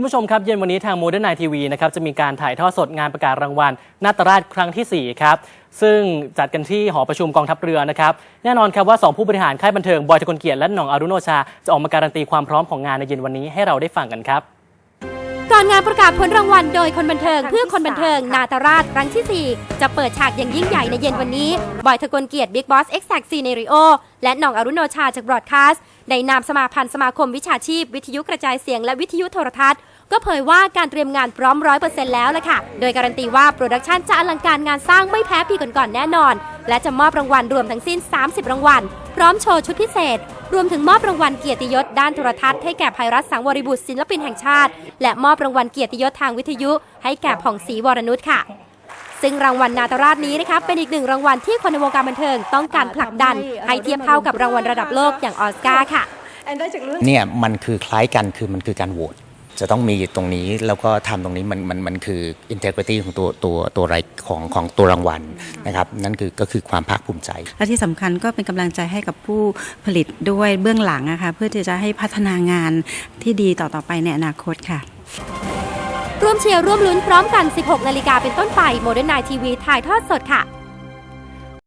คุณผู้ชมครับ เย็นวันนี้ทางโมเดิร์นไนทีวีนะครับจะมีการถ่ายทอดสดงานประกาศรางวัลนาตราชครั้งทีสี่ 4 ครับ ซึ่งจัดกันที่หอประชุมกองทัพเรือนะครับ แน่นอนครับว่า 2 ผู้บริหารค่ายบันเทิง บอยทกลเกียรติและหน่องอารุโนชา จะออกมาการันตีความพร้อมของงานในเย็นวันนี้ให้เราได้ฟังกันครับ ก่อนงานประกาศผลรางวัลโดยคนบันเทิงเพื่อคนบันเทิงนาตราชครั้งที่ 4 จะเปิดฉากอย่างยิ่งใหญ่ในเย็นวันนี้ บอยทกลเกียรติบิ๊กบอสเอ็กซ์แซกซีเนริโอและหน่องอรุโนชาจากบรอดคาสต์ในนามสมาพันธ์สมาคมวิชาชีพ วิทยุกระจายเสียงและวิทยุโทรทัศน์ ก็เผยว่าการเตรียมงานพร้อมร้อยเปอร์เซ็นต์แล้วล่ะค่ะ โดยการันตีว่าโปรดักชันจะอลังการงานสร้างไม่แพ้ปีก่อนๆแน่นอน และจะมอบรางวัลรวมทั้งสิ้น 30 รางวัล พร้อมโชว์ชุดพิเศษ รวมถึงมอบรางวัลเกียรติยศด้านโทรทัศน์ให้แก่ภัยรัฐสังวริบุตรศิลปินแห่งชาติ และมอบรางวัลเกียรติยศทางวิทยุ ให้แก่ผ่องศรีวรนุชค่ะ ซึ่งรางวัลนาตราชนี้นะคะเป็นอีกหนึ่งรางวัลที่คนในวงการบันเทิงต้องการผลักดัน ให้เทียบเท่ากับรางวัลระดับโลกอย่างออสการ์ค่ะเนี่ยมันคือคล้ายกันคือมันคือการโหวต จะต้องมีตรงนี้แล้วก็ทำตรงนี้มันมันมันคือ integrity ของตัวตัวตัวไรของของตัวรางวัลนะครับนั่นคือก็คือความภาคภูมิใจ และที่สำคัญก็เป็นกำลังใจให้กับผู้ผลิตด้วยเบื้องหลังนะคะเพื่อที่จะให้พัฒนางานที่ดีต่อต่อไปในอนาคตค่ะร่วมเชียร์ร่วมลุ้นพร้อมกัน 16 นาฬิกาเป็นต้นไปโมเดิร์นไนทีวีถ่ายทอดสดค่ะ